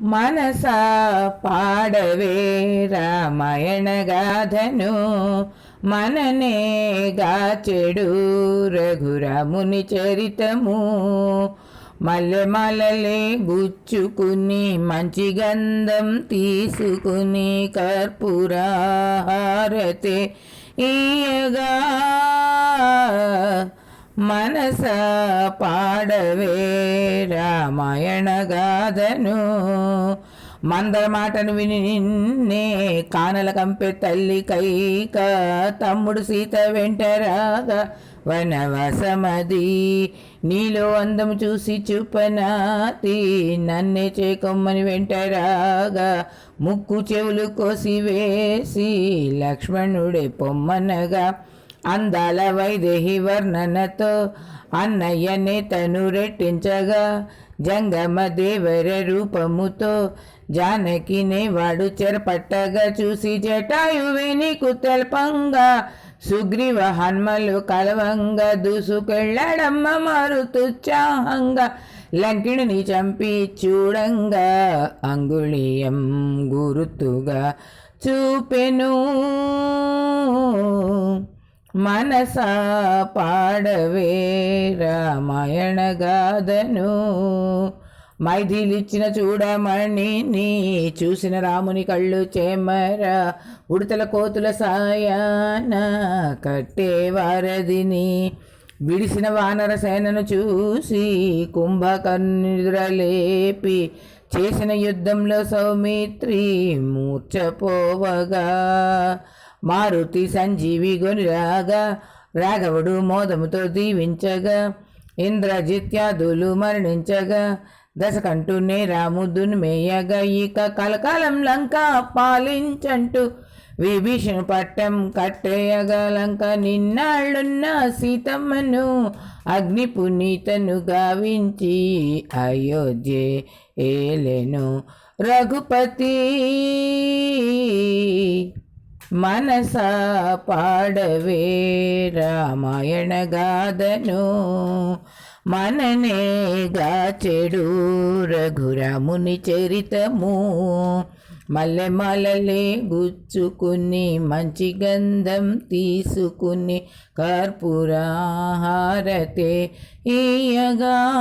మనస పాడవే రామాయణ గాథను మననే గాచెడు రఘురాముని చరితము. మల్లె మలలే గుచ్చుకుని మంచి గంధం తీసుకుని కర్పూరహారతే ఈయగా మనస పాడవే రామాయణ గాథను మందర మాటను విని నిన్నే కానల కంపె తల్లి కైక తమ్ముడు సీత వెంటరాగా వనవసమది నీలో అందము చూసి చూపనాతి నన్నే చేకొమ్మని వెంటరాగా ముక్కు చెవులు కోసి వేసి లక్ష్మణుడే పొమ్మనగా అందాల వైదేహి వర్ణనతో అన్నయ్యనే తను రెట్టించగా జంగమ దేవర రూపముతో జానకినే వాడు చెరపట్టగా చూసి జటాయువేని కుతల్పంగా సుగ్రీవ హన్మలు కలవంగా దూసుకెళ్ళడమ్మ మారుతుత్సాహంగా లంకిణిని చంపి చూడంగా అంగుళీయం గురుతుగా చూపెను. మనసా పాడవే రామాయణ గాథను మైథిలిచ్చిన చూడమణిని చూసిన రాముని కళ్ళు చేమర ఉడతల కోతుల సాయాన కట్టే వారధిని. విడిసిన వానర సేనను చూసి కుంభకర్ణులేపి చేసిన యుద్ధంలో సౌమిత్రి మూర్చపోవగా మారుతి సంజీవి గొనిరాగా రాఘవుడు మోదముతో దీవించగా ఇంద్రజిత్యాదులు మరణించగా దశకంటూనే రాముదును మేయగా ఇక కలకాలం లంక పాలించంటూ విభీషణ పట్టం కట్టేయగా లంక నిన్నాళ్ళున్న సీతమ్మను అగ్ని పునీతను గావించి అయోధ్య ఏలెను రఘుపతి. మనస పాడవే రామాయణ గాథను. మననే గాచెడు రఘురాముని చరితము. మల్లె మలలే గుచ్చుకుని మంచి గంధం తీసుకుని కర్పూరాహారతే ఈయగా.